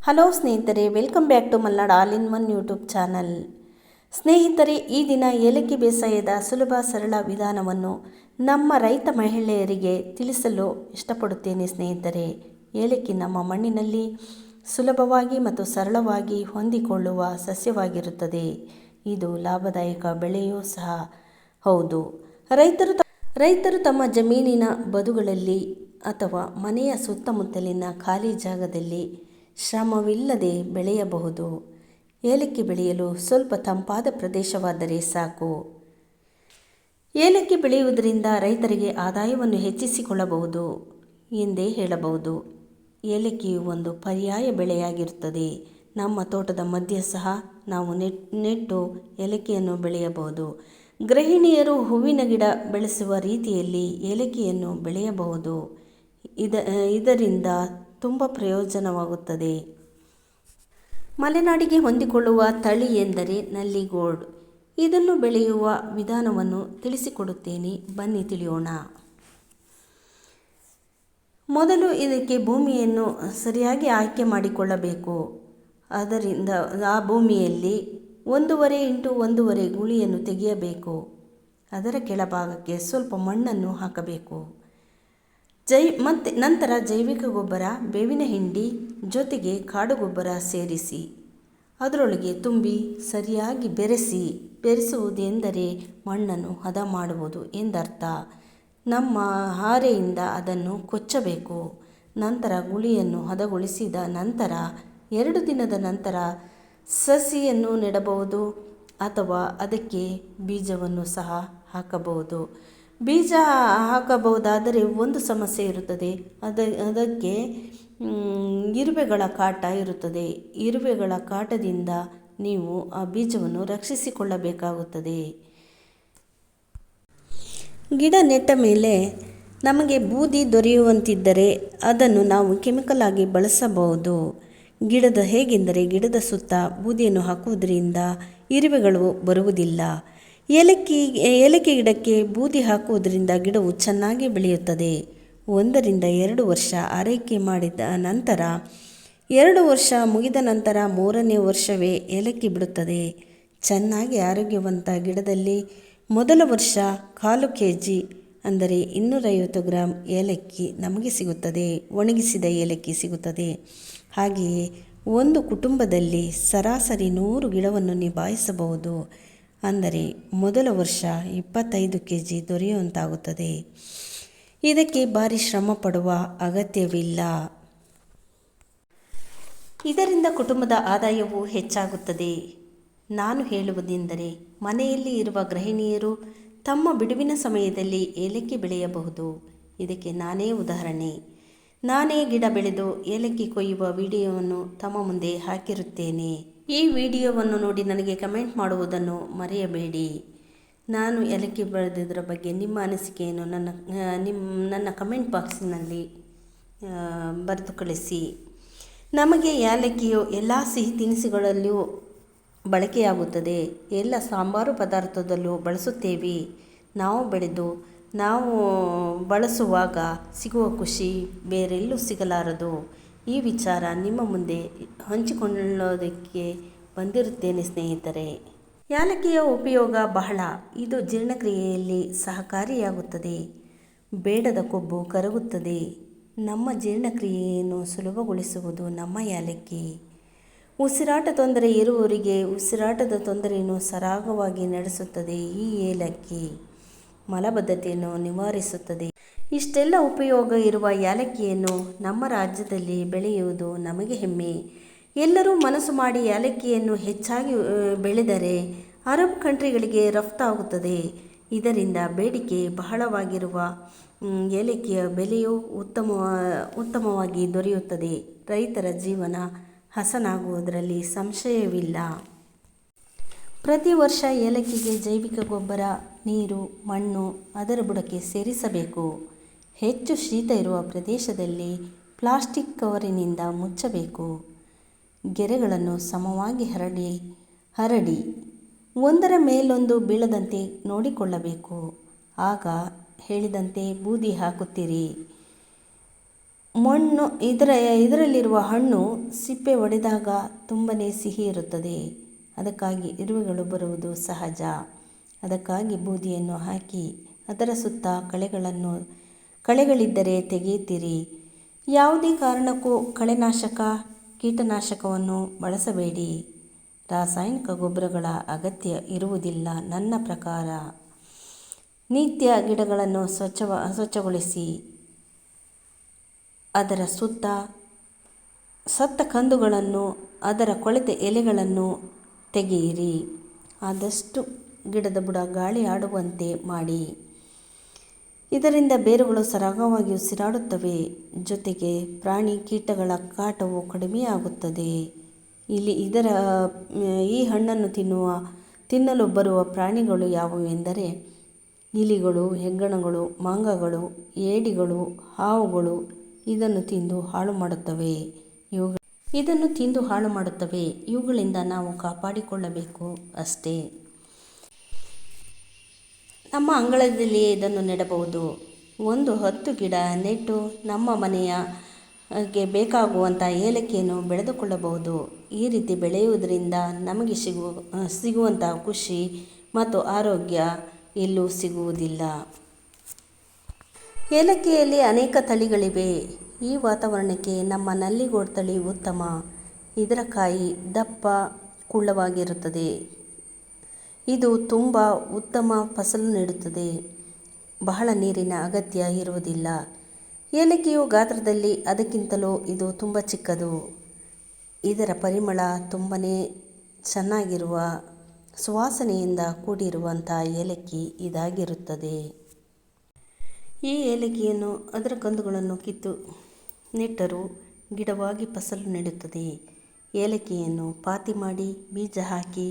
Hello ಸ್ನೇಹಿತರೆ, welcome back to Malnad all in one YouTube channel. ಸ್ನೇಹಿತರೆ, ಈ ದಿನ ಏಲಕ್ಕಿ ಬೇಸಾಯದ ಸುಲಭ ಸರಳ ವಿಧಾನವನ್ನು ನಮ್ಮ ರೈತ ಮಹಿಳೆಯರಿಗೆ ತಿಳಿಸಲು ಇಷ್ಟಪಡುತ್ತೇನೆ ಸ್ನೇಹಿತರೆ. ಏಲಕ್ಕಿ ನಮ್ಮ ಮಣ್ಣಿನಲ್ಲಿ ಸುಲಭವಾಗಿ ಮತ್ತು ಸರಳವಾಗಿ ಹೊಂದಿಕೊಳ್ಳುವ ಸಸ್ಯವಾಗಿರುತ್ತದೆ. ಇದು ಲಾಭದಾಯಕ ಬೆಳೆಯೂ ಸಹ. ಹೌದು, ರೈತರು ರೈತರು ತಮ್ಮ ಜಮೀನಿನ ಬದುಗಳಲ್ಲಿ ಅಥವಾ ಮನೆಯ ಸುತ್ತಮುತ್ತಲಿನ ಖಾಲಿ ಜಾಗದಲ್ಲಿ ಶ್ರಮವಿಲ್ಲದೆ ಬೆಳೆಯಬಹುದು. ಏಲಕ್ಕಿ ಬೆಳೆಯಲು ಸ್ವಲ್ಪ ತಂಪಾದ ಪ್ರದೇಶವಾದರೆ ಸಾಕು. ಏಲಕ್ಕಿ ಬೆಳೆಯುವುದರಿಂದ ರೈತರಿಗೆ ಆದಾಯವನ್ನು ಹೆಚ್ಚಿಸಿಕೊಳ್ಳಬಹುದು ಎಂದೇ ಹೇಳಬಹುದು. ಏಲಕ್ಕಿಯು ಒಂದು ಪರ್ಯಾಯ ಬೆಳೆಯಾಗಿರುತ್ತದೆ. ನಮ್ಮ ತೋಟದ ಮಧ್ಯ ಸಹ ನಾವು ನೆಟ್, ನೆಟ್ಟು ಏಲಕ್ಕಿಯನ್ನು ಬೆಳೆಯಬಹುದು. ಗೃಹಿಣಿಯರು ಹೂವಿನ ಗಿಡ ಬೆಳೆಸುವ ರೀತಿಯಲ್ಲಿ ಏಲಕ್ಕಿಯನ್ನು ಬೆಳೆಯಬಹುದು. ಇದ, ಇದರಿಂದ ತುಂಬ ಪ್ರಯೋಜನವಾಗುತ್ತದೆ. ಮಲೆನಾಡಿಗೆ ಹೊಂದಿಕೊಳ್ಳುವ ತಳಿ ಎಂದರೆ ನಲ್ಲಿಗೋಲ್ಡ್ ಇದನ್ನು ಬೆಳೆಯುವ ವಿಧಾನವನ್ನು ತಿಳಿಸಿಕೊಡುತ್ತೇನೆ. ಬನ್ನಿ ತಿಳಿಯೋಣ. ಮೊದಲು ಇದಕ್ಕೆ ಭೂಮಿಯನ್ನು ಸರಿಯಾಗಿ ಆಯ್ಕೆ ಮಾಡಿಕೊಳ್ಳಬೇಕು. ಅದರಿಂದ ಆ ಭೂಮಿಯಲ್ಲಿ ಒಂದೂವರೆ ಇಂಟು ಒಂದೂವರೆ ಗುಳಿಯನ್ನು ತೆಗೆಯಬೇಕು. ಅದರ ಕೆಳಭಾಗಕ್ಕೆ ಸ್ವಲ್ಪ ಮಣ್ಣನ್ನು ಹಾಕಬೇಕು. ಜೈ, ಮತ್ತು ನಂತರ ಜೈವಿಕ ಗೊಬ್ಬರ, ಬೇವಿನ ಹಿಂಡಿ ಜೊತೆಗೆ ಕಾಡು ಗೊಬ್ಬರ ಸೇರಿಸಿ, ಅದರೊಳಗೆ ತುಂಬಿ ಸರಿಯಾಗಿ ಬೆರೆಸಿ ಬೆರೆಸುವುದೆಂದರೆ ಮಣ್ಣನ್ನು ಹದ ಮಾಡುವುದು ಎಂದರ್ಥ. ನಮ್ಮ ಹಾರೆಯಿಂದ ಅದನ್ನು ಕೊಚ್ಚಬೇಕು. ನಂತರ ಗುಳಿಯನ್ನು ಹದಗೊಳಿಸಿದ ನಂತರ, ಎರಡು ದಿನದ ನಂತರ ಸಸಿಯನ್ನು ನೆಡಬಹುದು ಅಥವಾ ಅದಕ್ಕೆ ಬೀಜವನ್ನು ಸಹ ಹಾಕಬಹುದು. ಬೀಜ ಹಾಕಬಹುದಾದರೆ ಒಂದು ಸಮಸ್ಯೆ ಇರುತ್ತದೆ. ಅದ, ಅದಕ್ಕೆ ಇರುವೆಗಳ ಕಾಟ ಇರುತ್ತದೆ. ಇರುವೆಗಳ ಕಾಟದಿಂದ ನೀವು ಆ ಬೀಜವನ್ನು ರಕ್ಷಿಸಿಕೊಳ್ಳಬೇಕಾಗುತ್ತದೆ. ಗಿಡ ನೆಟ್ಟ ಮೇಲೆ ನಮಗೆ ಬೂದಿ ದೊರೆಯುವಂತಿದ್ದರೆ ಅದನ್ನು ನಾವು ಕೆಮಿಕಲ್ ಆಗಿ ಬಳಸಬಹುದು. ಗಿಡದ ಹೇಗೆಂದರೆ ಗಿಡದ ಸುತ್ತ ಬೂದಿಯನ್ನು ಹಾಕುವುದರಿಂದ ಇರುವೆಗಳು ಬರುವುದಿಲ್ಲ. ಏಲಕ್ಕಿ ಏಲಕ್ಕಿ ಗಿಡಕ್ಕೆ ಬೂದಿ ಹಾಕುವುದರಿಂದ ಗಿಡವು ಚೆನ್ನಾಗಿ ಬೆಳೆಯುತ್ತದೆ. ಒಂದರಿಂದ ಎರಡು ವರ್ಷ ಆರೈಕೆ ಮಾಡಿದ ನಂತರ, ಎರಡು ವರ್ಷ ಮುಗಿದ ನಂತರ ಮೂರನೇ ವರ್ಷವೇ ಏಲಕ್ಕಿ ಬಿಡುತ್ತದೆ. ಚೆನ್ನಾಗಿ ಆರೋಗ್ಯವಂತ ಗಿಡದಲ್ಲಿ ಮೊದಲ ವರ್ಷ ಕಾಲು ಕೆ ಜಿ ಅಂದರೆ ಇನ್ನೂರೈವತ್ತು ಗ್ರಾಂ ಏಲಕ್ಕಿ ನಮಗೆ ಸಿಗುತ್ತದೆ, ಒಣಗಿಸಿದ ಏಲಕ್ಕಿ ಸಿಗುತ್ತದೆ. ಹಾಗೆಯೇ ಒಂದು ಕುಟುಂಬದಲ್ಲಿ ಸರಾಸರಿ ನೂರು ಗಿಡವನ್ನು ನಿಭಾಯಿಸಬಹುದು. ಅಂದರೆ ಮೊದಲ ವರ್ಷ ಇಪ್ಪತ್ತೈದು ಕೆ ಜಿ ದೊರೆಯುವಂತಾಗುತ್ತದೆ. ಇದಕ್ಕೆ ಭಾರಿ ಶ್ರಮ ಪಡುವ ಅಗತ್ಯವಿಲ್ಲ. ಇದರಿಂದ ಕುಟುಂಬದ ಆದಾಯವು ಹೆಚ್ಚಾಗುತ್ತದೆ. ನಾನು ಹೇಳುವುದೆಂದರೆ, ಮನೆಯಲ್ಲಿ ಇರುವ ಗೃಹಿಣಿಯರು ತಮ್ಮ ಬಿಡುವಿನ ಸಮಯದಲ್ಲಿ ಏಲಕ್ಕಿ ಬೆಳೆಯಬಹುದು. ಇದಕ್ಕೆ ನಾನೇ ಉದಾಹರಣೆ. ನಾನೇ ಗಿಡ ಬೆಳೆದು ಏಲಕ್ಕಿ ಕೊಯ್ಯುವ ವಿಡಿಯೋವನ್ನು ತಮ್ಮ ಮುಂದೆ ಹಾಕಿರುತ್ತೇನೆ. ಈ ವಿಡಿಯೋವನ್ನು ನೋಡಿ ನನಗೆ ಕಮೆಂಟ್ ಮಾಡುವುದನ್ನು ಮರೆಯಬೇಡಿ. ನಾನು ಏಲಕ್ಕಿ ಬೆಳೆದಿದ್ದರ ಬಗ್ಗೆ ನಿಮ್ಮ ಅನಿಸಿಕೆಯನ್ನು ನನ್ನ, ನಿಮ್ಮ, ನನ್ನ ಕಮೆಂಟ್ ಬಾಕ್ಸಿನಲ್ಲಿ ಬರೆದು ಕಳಿಸಿ ನಮಗೆ ಏಲಕ್ಕಿಯು ಎಲ್ಲ ಸಿಹಿ ತಿನಿಸುಗಳಲ್ಲಿಯೂ ಬಳಕೆಯಾಗುತ್ತದೆ. ಎಲ್ಲ ಸಾಂಬಾರು ಪದಾರ್ಥದಲ್ಲೂ ಬಳಸುತ್ತೇವೆ. ನಾವು ಬೆಳೆದು, ನಾವು ಬಳಸುವಾಗ ಸಿಗುವ ಖುಷಿ ಬೇರೆಲ್ಲೂ ಸಿಗಲಾರದು. ಈ ವಿಚಾರ ನಿಮ್ಮ ಮುಂದೆ ಹಂಚಿಕೊಳ್ಳೋದಕ್ಕೆ ಬಂದಿರುತ್ತೇನೆ ಸ್ನೇಹಿತರೆ. ಯಾಲಕ್ಕಿಯ ಉಪಯೋಗ ಬಹಳ. ಇದು ಜೀರ್ಣಕ್ರಿಯೆಯಲ್ಲಿ ಸಹಕಾರಿಯಾಗುತ್ತದೆ. ಬೇಡದ ಕೊಬ್ಬು ಕರಗುತ್ತದೆ. ನಮ್ಮ ಜೀರ್ಣಕ್ರಿಯೆಯನ್ನು ಸುಲಭಗೊಳಿಸುವುದು ನಮ್ಮ ಯಾಲಕ್ಕಿ. ಉಸಿರಾಟ ತೊಂದರೆ ಇರುವವರಿಗೆ ಉಸಿರಾಟದ ತೊಂದರೆಯನ್ನು ಸರಾಗವಾಗಿ ನಡೆಸುತ್ತದೆ ಈ ಏಲಕ್ಕಿ ಮಲಬದ್ಧತೆಯನ್ನು ನಿವಾರಿಸುತ್ತದೆ. ಇಷ್ಟೆಲ್ಲ ಉಪಯೋಗ ಇರುವ ಏಲಕ್ಕಿಯನ್ನು ನಮ್ಮ ರಾಜ್ಯದಲ್ಲಿ ಬೆಳೆಯುವುದು ನಮಗೆ ಹೆಮ್ಮೆ. ಎಲ್ಲರೂ ಮನಸ್ಸು ಮಾಡಿ ಏಲಕ್ಕಿಯನ್ನು ಹೆಚ್ಚಾಗಿ ಬೆಳೆದರೆ ಅರಬ್ ಕಂಟ್ರಿಗಳಿಗೆ ರಫ್ತಾಗುತ್ತದೆ ಇದರಿಂದ ಬೇಡಿಕೆ ಬಹಳವಾಗಿರುವ ಏಲಕ್ಕಿಯ ಬೆಲೆಯೂ ಉತ್ತಮ, ಉತ್ತಮವಾಗಿ ದೊರೆಯುತ್ತದೆ. ರೈತರ ಜೀವನ ಹಸನಾಗುವುದರಲ್ಲಿ ಸಂಶಯವಿಲ್ಲ. ಪ್ರತಿ ವರ್ಷ ಏಲಕ್ಕಿಗೆ ಜೈವಿಕ ಗೊಬ್ಬರ, ನೀರು, ಮಣ್ಣು ಅದರ ಬುಡಕ್ಕೆ ಸೇರಿಸಬೇಕು. ಹೆಚ್ಚು ಶೀತ ಇರುವ ಪ್ರದೇಶದಲ್ಲಿ ಪ್ಲಾಸ್ಟಿಕ್ ಕವರಿನಿಂದ ಮುಚ್ಚಬೇಕು. ಗೆರೆಗಳನ್ನು ಸಮವಾಗಿ ಹರಡಿ ಹರಡಿ ಒಂದರ ಮೇಲೊಂದು ಬೀಳದಂತೆ ನೋಡಿಕೊಳ್ಳಬೇಕು. ಆಗ ಹೇಳಿದಂತೆ ಬೂದಿ ಹಾಕುತ್ತೀರಿ. ಮಣ್ಣು, ಇದರ, ಇದರಲ್ಲಿರುವ ಹಣ್ಣು ಸಿಪ್ಪೆ ಒಡೆದಾಗ ತುಂಬನೇ ಸಿಹಿ ಇರುತ್ತದೆ. ಅದಕ್ಕಾಗಿ ಇರುವೆಗಳು ಬರುವುದು ಸಹಜ. ಅದಕ್ಕಾಗಿ ಬೂದಿಯನ್ನು ಹಾಕಿ, ಅದರ ಸುತ್ತ ಕಳೆಗಳನ್ನು ಕಳೆಗಳಿದ್ದರೆ ತೆಗೆಯುತ್ತೀರಿ. ಯಾವುದೇ ಕಾರಣಕ್ಕೂ ಕಳೆನಾಶಕ, ಕೀಟನಾಶಕವನ್ನು ಬಳಸಬೇಡಿ. ರಾಸಾಯನಿಕ ಗೊಬ್ಬರಗಳ ಅಗತ್ಯ ಇರುವುದಿಲ್ಲ ನನ್ನ ಪ್ರಕಾರ. ನಿತ್ಯ ಗಿಡಗಳನ್ನು ಸ್ವಚ್ಛವ ಸ್ವಚ್ಛಗೊಳಿಸಿ. ಅದರ ಸುತ್ತ ಸತ್ತ ಕಂದುಗಳನ್ನು, ಅದರ ಕೊಳೆತ ಎಲೆಗಳನ್ನು ತೆಗೆಯಿರಿ. ಆದಷ್ಟು ಗಿಡದ ಬುಡ ಗಾಳಿ ಆಡುವಂತೆ ಮಾಡಿ. ಇದರಿಂದ ಬೇರುಗಳು ಸರಾಗವಾಗಿ ಉಸಿರಾಡುತ್ತವೆ. ಜೊತೆಗೆ ಪ್ರಾಣಿ ಕೀಟಗಳ ಕಾಟವು ಕಡಿಮೆಯಾಗುತ್ತದೆ. ಇಲ್ಲಿ ಇದರ, ಈ ಹಣ್ಣನ್ನು ತಿನ್ನುವ, ತಿನ್ನಲು ಬರುವ ಪ್ರಾಣಿಗಳು ಯಾವುವೆಂದರೆ ಇಲಿಗಳು, ಹೆಗ್ಗಣಗಳು, ಮಾಂಗಗಳು, ಏಡಿಗಳು, ಹಾವುಗಳು ಇದನ್ನು ತಿಂದು ಹಾಳು ಮಾಡುತ್ತವೆ. ಇವುಗಳು ಇದನ್ನು ತಿಂದು ಹಾಳು ಮಾಡುತ್ತವೆ. ಇವುಗಳಿಂದ ನಾವು ಕಾಪಾಡಿಕೊಳ್ಳಬೇಕು ಅಷ್ಟೇ. ನಮ್ಮ ಅಂಗಳದಲ್ಲಿಯೇ ಇದನ್ನು ನೆಡಬಹುದು. ಒಂದು ಹತ್ತು ಗಿಡ ನೆಟ್ಟು ನಮ್ಮ ಮನೆಯ ಗೆ ಬೇಕಾಗುವಂಥ ಏಲಕ್ಕಿಯನ್ನು ಬೆಳೆದುಕೊಳ್ಳಬಹುದು. ಈ ರೀತಿ ಬೆಳೆಯುವುದರಿಂದ ನಮಗೆ ಸಿಗುವ ಸಿಗುವಂಥ ಖುಷಿ ಮತ್ತು ಆರೋಗ್ಯ ಎಲ್ಲೂ ಸಿಗುವುದಿಲ್ಲ. ಏಲಕ್ಕಿಯಲ್ಲಿ ಅನೇಕ ತಳಿಗಳಿವೆ. ಈ ವಾತಾವರಣಕ್ಕೆ ನಮ್ಮ ನಲ್ಲಿಗೋಡ್ ತಳಿ ಉತ್ತಮ. ಇದರ ಕಾಯಿ ದಪ್ಪ, ಕುಳ್ಳವಾಗಿರುತ್ತದೆ. ಇದು ತುಂಬ ಉತ್ತಮ ಫಸಲು ನೀಡುತ್ತದೆ. ಬಹಳ ನೀರಿನ ಅಗತ್ಯ ಇರುವುದಿಲ್ಲ. ಏಲಕ್ಕಿಯು ಗಾತ್ರದಲ್ಲಿ ಅದಕ್ಕಿಂತಲೂ ಇದು ತುಂಬ ಚಿಕ್ಕದು. ಇದರ ಪರಿಮಳ ತುಂಬನೇ ಚೆನ್ನಾಗಿರುವ ಸುವಾಸನೆಯಿಂದ ಕೂಡಿರುವಂಥ ಏಲಕ್ಕಿ ಇದಾಗಿರುತ್ತದೆ. ಈ ಏಲಕ್ಕಿಯನ್ನು ಅದರ ಕಂದುಗಳನ್ನು ಕಿತ್ತು ನೆಟ್ಟರೂ ಗಿಡವಾಗಿ ಫಸಲು ನೀಡುತ್ತದೆ. ಏಲಕ್ಕಿಯನ್ನು ಪಾತಿ ಮಾಡಿ ಬೀಜ ಹಾಕಿ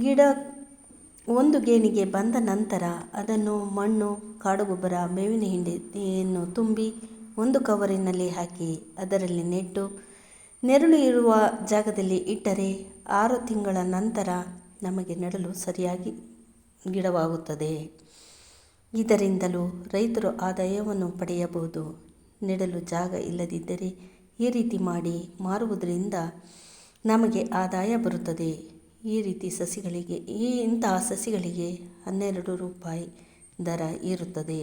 ಗಿಡ ಒಂದು ಗೇಣಿಗೆ ಬಂದ ನಂತರ ಅದನ್ನು ಮಣ್ಣು, ಕಾಡುಗೊಬ್ಬರ, ಮೇವಿನ ಹಿಂಡಿಯನ್ನು ತುಂಬಿ ಒಂದು ಕವರಿನಲ್ಲಿ ಹಾಕಿ ಅದರಲ್ಲಿ ನೆಟ್ಟು ನೆರಳು ಇರುವ ಜಾಗದಲ್ಲಿ ಇಟ್ಟರೆ ಆರು ತಿಂಗಳ ನಂತರ ನಮಗೆ ನೆಡಲು ಸರಿಯಾಗಿ ಗಿಡವಾಗುತ್ತದೆ. ಇದರಿಂದಲೂ ರೈತರು ಆದಾಯವನ್ನು ಪಡೆಯಬಹುದು. ನೆಡಲು ಜಾಗ ಇಲ್ಲದಿದ್ದರೆ ಈ ರೀತಿ ಮಾಡಿ ಮಾರುವುದರಿಂದ ನಮಗೆ ಆದಾಯ ಬರುತ್ತದೆ. ಈ ರೀತಿ ಸಸಿಗಳಿಗೆ, ಈ ಇಂತಹ ಸಸಿಗಳಿಗೆ ಹನ್ನೆರಡು ರೂಪಾಯಿ ದರ ಇರುತ್ತದೆ.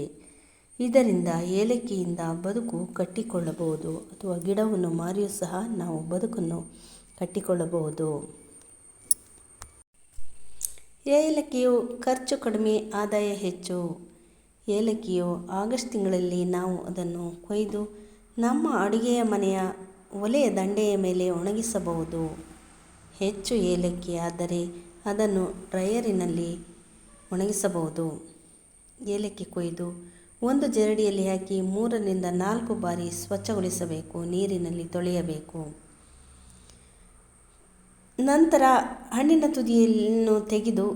ಇದರಿಂದ ಏಲಕ್ಕಿಯಿಂದ ಬದುಕು ಕಟ್ಟಿಕೊಳ್ಳಬಹುದು ಅಥವಾ ಗಿಡವನ್ನು ಮಾರಿಯೂ ಸಹ ನಾವು ಬದುಕನ್ನು ಕಟ್ಟಿಕೊಳ್ಳಬಹುದು. ಏಲಕ್ಕಿಯು ಖರ್ಚು ಕಡಿಮೆ, ಆದಾಯ ಹೆಚ್ಚು. ಏಲಕ್ಕಿಯು ಆಗಸ್ಟ್ ತಿಂಗಳಲ್ಲಿ ನಾವು ಅದನ್ನು ಕೊಯ್ದು ನಮ್ಮ ಅಡುಗೆಯ ಮನೆಯ ಒಲೆಯ ದಂಡೆಯ ಮೇಲೆ ಒಣಗಿಸಬಹುದು. ಹೆಚ್ಚು ಏಲಕ್ಕಿ ಆದರೆ ಅದನ್ನು ಡ್ರೈಯರಿನಲ್ಲಿ ಒಣಗಿಸಬಹುದು. ಏಲಕ್ಕಿ ಕೊಯ್ದು ಒಂದು ಜರಡಿಯಲ್ಲಿ ಹಾಕಿ ಮೂರರಿಂದ ನಾಲ್ಕು ಬಾರಿ ಸ್ವಚ್ಛಗೊಳಿಸಬೇಕು, ನೀರಿನಲ್ಲಿ ತೊಳೆಯಬೇಕು. ನಂತರ ಹಣ್ಣಿನ ತುದಿಯನ್ನು ತೆಗೆದು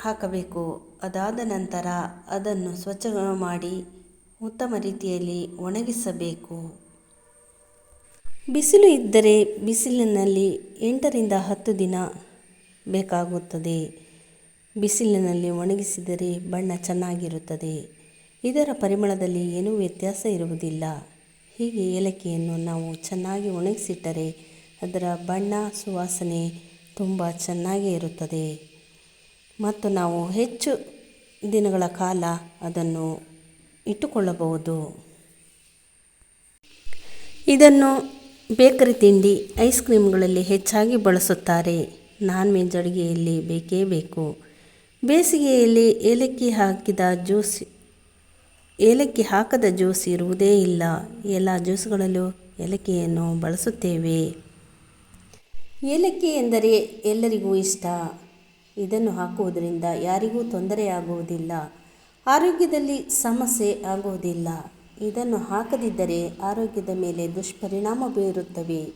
ಹಾಕಬೇಕು. ಅದಾದ ನಂತರ ಅದನ್ನು ಸ್ವಚ್ಛ ಮಾಡಿ ಉತ್ತಮ ರೀತಿಯಲ್ಲಿ ಒಣಗಿಸಬೇಕು. ಬಿಸಿಲು ಇದ್ದರೆ ಬಿಸಿಲಿನಲ್ಲಿ ಎಂಟರಿಂದ ಹತ್ತು ದಿನ ಬೇಕಾಗುತ್ತದೆ. ಬಿಸಿಲಿನಲ್ಲಿ ಒಣಗಿಸಿದರೆ ಬಣ್ಣ ಚೆನ್ನಾಗಿರುತ್ತದೆ. ಇದರ ಪರಿಮಳದಲ್ಲಿ ಏನೂ ವ್ಯತ್ಯಾಸ ಇರುವುದಿಲ್ಲ. ಹೀಗೆ ಏಲಕ್ಕಿಯನ್ನು ನಾವು ಚೆನ್ನಾಗಿ ಒಣಗಿಸಿಟ್ಟರೆ ಅದರ ಬಣ್ಣ ಸುವಾಸನೆ ತುಂಬ ಚೆನ್ನಾಗಿ ಇರುತ್ತದೆ. ಮತ್ತು ನಾವು ಹೆಚ್ಚು ದಿನಗಳ ಕಾಲ ಅದನ್ನು ಇಟ್ಟುಕೊಳ್ಳಬಹುದು. ಇದನ್ನು ಬೇಕರಿ ತಿಂಡಿ ಐಸ್ ಕ್ರೀಮ್ಗಳಲ್ಲಿ ಹೆಚ್ಚಾಗಿ ಬಳಸುತ್ತಾರೆ. ನಾನ್ ವೆಜ್ ಅಡುಗೆಯಲ್ಲಿ ಬೇಕೇ ಬೇಕು. ಬೇಸಿಗೆಯಲ್ಲಿ ಏಲಕ್ಕಿ ಹಾಕಿದ ಜ್ಯೂಸ್, ಏಲಕ್ಕಿ ಹಾಕದ ಜ್ಯೂಸ್ ಇರುವುದೇ ಇಲ್ಲ. ಎಲ್ಲ ಜ್ಯೂಸ್ಗಳಲ್ಲೂ ಏಲಕ್ಕಿಯನ್ನು ಬಳಸುತ್ತೇವೆ. ಏಲಕ್ಕಿ ಎಂದರೆ ಎಲ್ಲರಿಗೂ ಇಷ್ಟ. ಇದನ್ನು ಹಾಕುವುದರಿಂದ ಯಾರಿಗೂ ತೊಂದರೆಯಾಗುವುದಿಲ್ಲ ಆರೋಗ್ಯದಲ್ಲಿ ಸಮಸ್ಯೆ ಆಗುವುದಿಲ್ಲ. ಇದನ್ನು ಹಾಕದಿದ್ದರೆ ಆರೋಗ್ಯದ ಮೇಲೆ ದುಷ್ಪರಿಣಾಮ ಬೀರುತ್ತವೆ.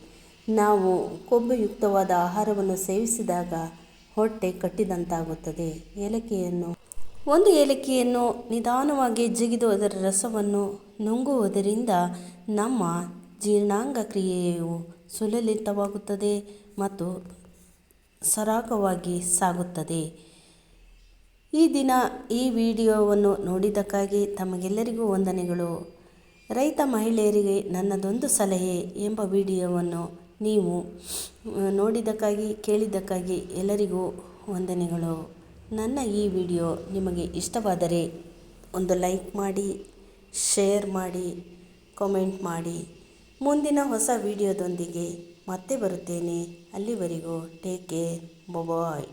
ನಾವು ಕೊಬ್ಬುಯುಕ್ತವಾದ ಆಹಾರವನ್ನು ಸೇವಿಸಿದಾಗ ಹೊಟ್ಟೆ ಕಟ್ಟಿದಂತಾಗುತ್ತದೆ. ಏಲಕ್ಕಿಯನ್ನು ಒಂದು ಏಲಕ್ಕಿಯನ್ನು ನಿಧಾನವಾಗಿ ಜಿಗಿದು ಅದರ ರಸವನ್ನು ನುಂಗುವುದರಿಂದ ನಮ್ಮ ಜೀರ್ಣಾಂಗ ಕ್ರಿಯೆಯು ಸುಲಲಿತವಾಗುತ್ತದೆ ಮತ್ತು ಸರಾಗವಾಗಿ ಸಾಗುತ್ತದೆ. ಈ ದಿನ ಈ ವಿಡಿಯೋವನ್ನು ನೋಡಿದ್ದಕ್ಕಾಗಿ ತಮಗೆಲ್ಲರಿಗೂ ವಂದನೆಗಳು. ರೈತ ಮಹಿಳೆಯರಿಗೆ ನನ್ನದೊಂದು ಸಲಹೆ ಎಂಬ ವಿಡಿಯೋವನ್ನು ನೀವು ನೋಡಿದ್ದಕ್ಕಾಗಿ, ಕೇಳಿದ್ದಕ್ಕಾಗಿ ಎಲ್ಲರಿಗೂ ವಂದನೆಗಳು. ನನ್ನ ಈ ವಿಡಿಯೋ ನಿಮಗೆ ಇಷ್ಟವಾದರೆ ಒಂದು ಲೈಕ್ ಮಾಡಿ, ಶೇರ್ ಮಾಡಿ, ಕಾಮೆಂಟ್ ಮಾಡಿ. ಮುಂದಿನ ಹೊಸ ವಿಡಿಯೋದೊಂದಿಗೆ ಮತ್ತೆ ಬರುತ್ತೇನೆ. ಅಲ್ಲಿವರೆಗೂ ಟೇಕ್ ಕೇರ್. ಬಾಯ್